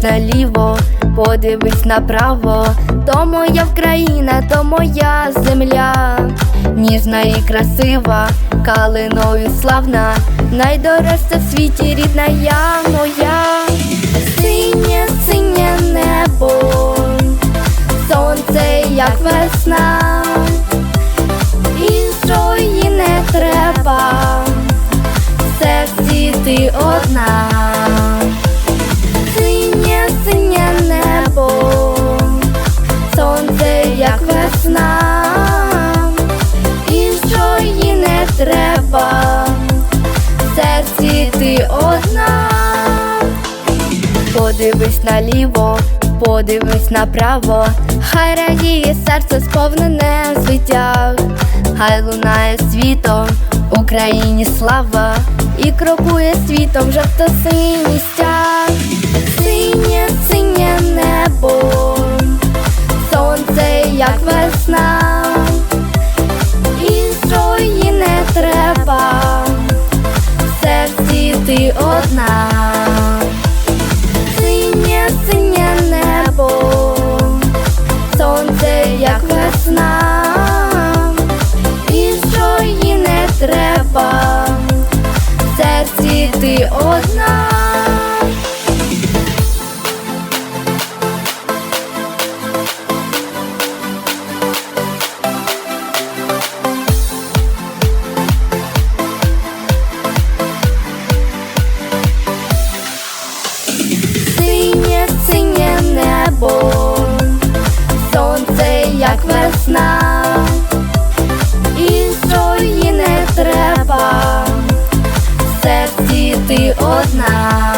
подивись наліво, подивись направо, то моя Вкраїна, то моя земля, ніжна і красива, калиною славна, найдорожча в світі рідна я моя, синє, синє небо, сонце, як весна, іншої не треба, в серці ти одна. Подивись наліво, подивись направо, хай радіє серце сповнене в хай лунає світом, Україні слава, і крокує світом жовто-синій стяг, синє, синє небо, сонце, як весна, іншої не треба, серці ти одна. Небо, сонце, як весна, іншої не треба, в серці ти одна,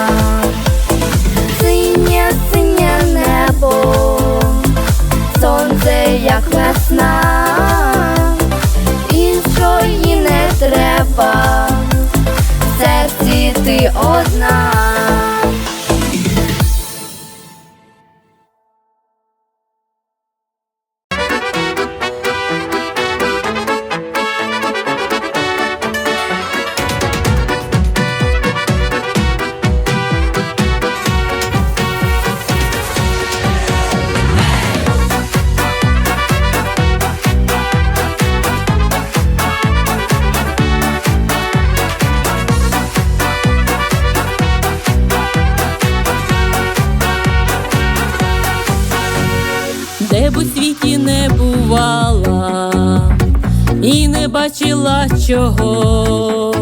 чого,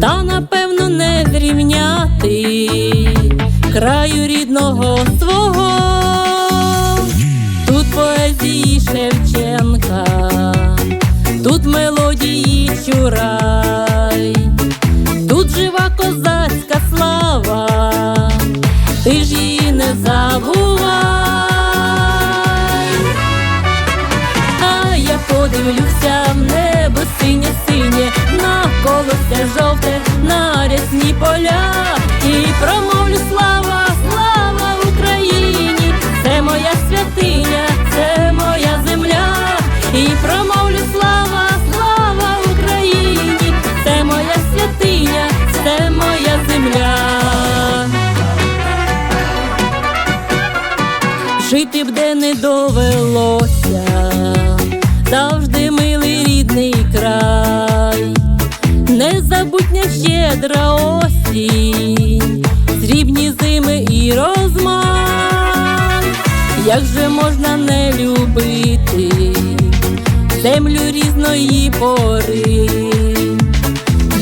та напевно не зрівняти краю рідного свого, тут поезії Шевченка, тут мелодії чурай, тут жива козацька слава, ти ж її не забувай. А я подивлюся в небо синє, синє, на колося жовте, на рясні поля, і промовлю слава, слава Україні, це моя святиня, це моя земля, і промовлю слава, слава Україні, це моя святиня, це моя земля. Жити б де не довелося, завжди милий незабутня щедра осінь, срібні зими і розмах, як же можна не любити землю різної пори,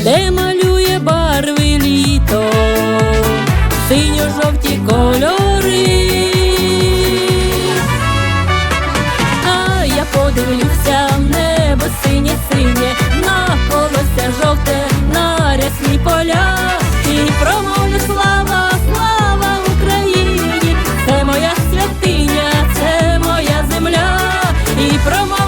де і промовлю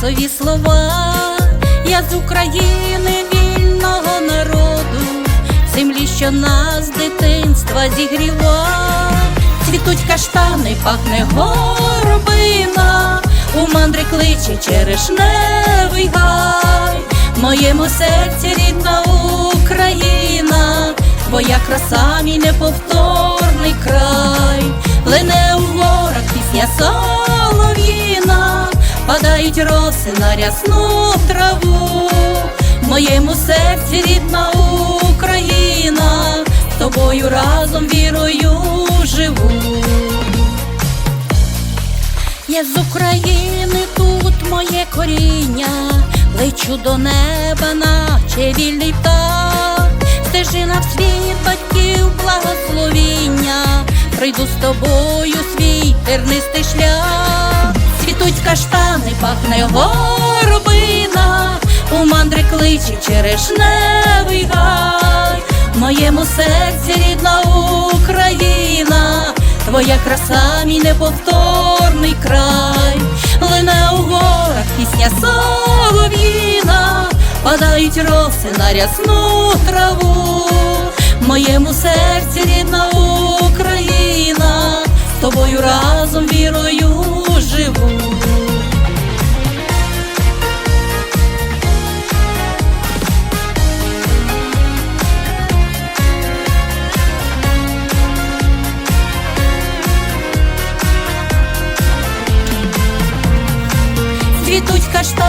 Тарасові слова, я з України вільного народу, землі, що нас дитинства зігріва, цвітуть каштани, пахне горобина, у мандри кличе черешневий гай, моєму серці рідна Україна, твоя краса, мій неповторний край, падають роси на рясну траву, в моєму серці рідна Україна, з тобою разом вірою живу. Я з України тут моє коріння, лечу до неба, наче вільний птах, стежина в світ батьків благословіння, прийду з тобою свій тернистий шлях, цвітуть каштани, пахне горобина, у мандри кличе черешневий гай, в моєму серці рідна Україна. Твоя краса, мій неповторний край, лине у горах пісня солов'їна, падають роси на рясну траву, моєму серці рідна Україна, тобою разом вірою живу.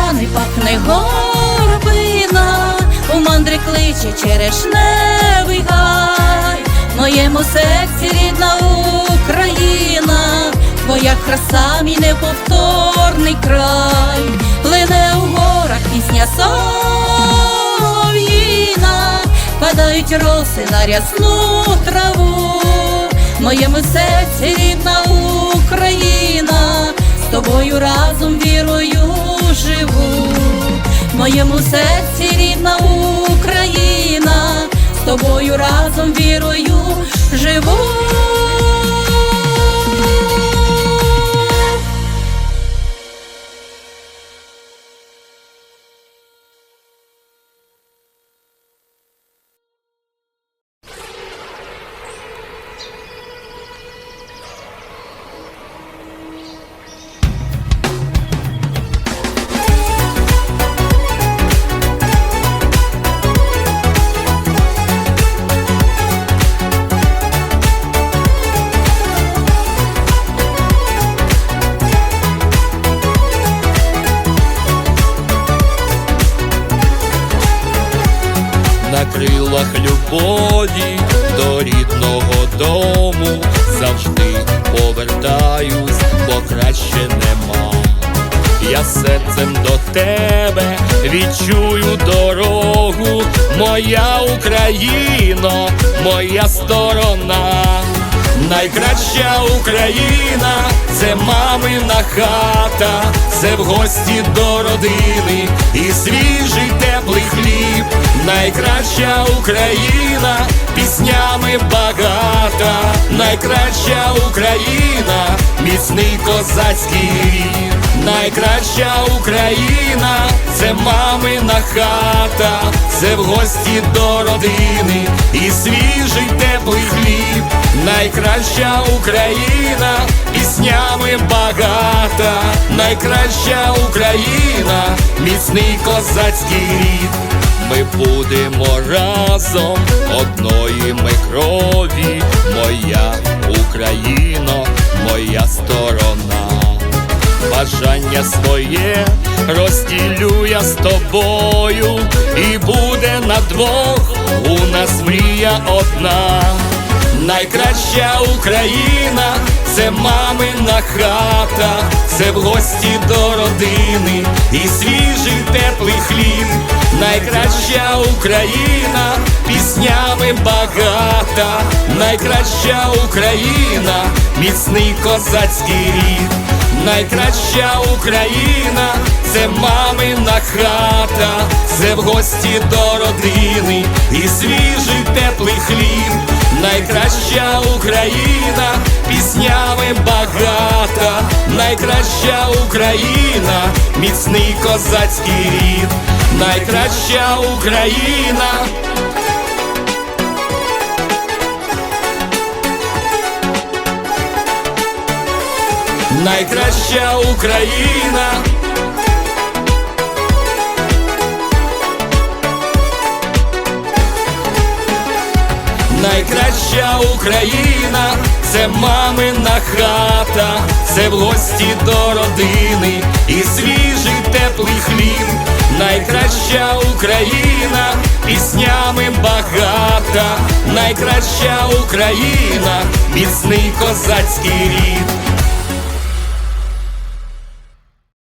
Каштани, пахне горобина, у мандри кличе черешневий гай, в моєму серці рідна Україна, твоя краса, мій неповторний край, лине у горах пісня солов'їна, падають роси на рясну траву, в моєму серці рідна Україна з тобою разом вірою живу, в моєму серці рідна Україна, з тобою разом вірою живу. Любові до рідного дому завжди повертаюсь, бо краще нема. Я серцем до тебе відчую дорогу, моя Україно, моя сторона. Найкраща Україна, це мамина хата, це в гості до родини і свіжий теплий хліб. Найкраща Україна, піснями багата, найкраща Україна, міцний козацький рід. Найкраща Україна, це мамина хата, це в гості до родини і свіжий теплий хліб. Найкраща Україна, піснями багата, найкраща Україна, міцний козацький рід. Ми будемо разом одної ми крові, моя Україно, моя сторона. Бажання своє розділю я з тобою, і буде на двох у нас мрія одна. Найкраща Україна, це мамина хата, це в гості до родини і свіжий теплий хліб. Найкраща Україна, піснями багата, найкраща Україна, міцний козацький рід. Найкраща Україна, це мамина хата, це в гості до родини і свіжий теплий хліб. Найкраща Україна, піснями багата, найкраща Україна, міцний козацький рід, найкраща Україна. Найкраща Україна. Найкраща Україна, це мамина хата, це в гості до родини і свіжий теплий хліб. Найкраща Україна, піснями багата, найкраща Україна, міцний козацький рід.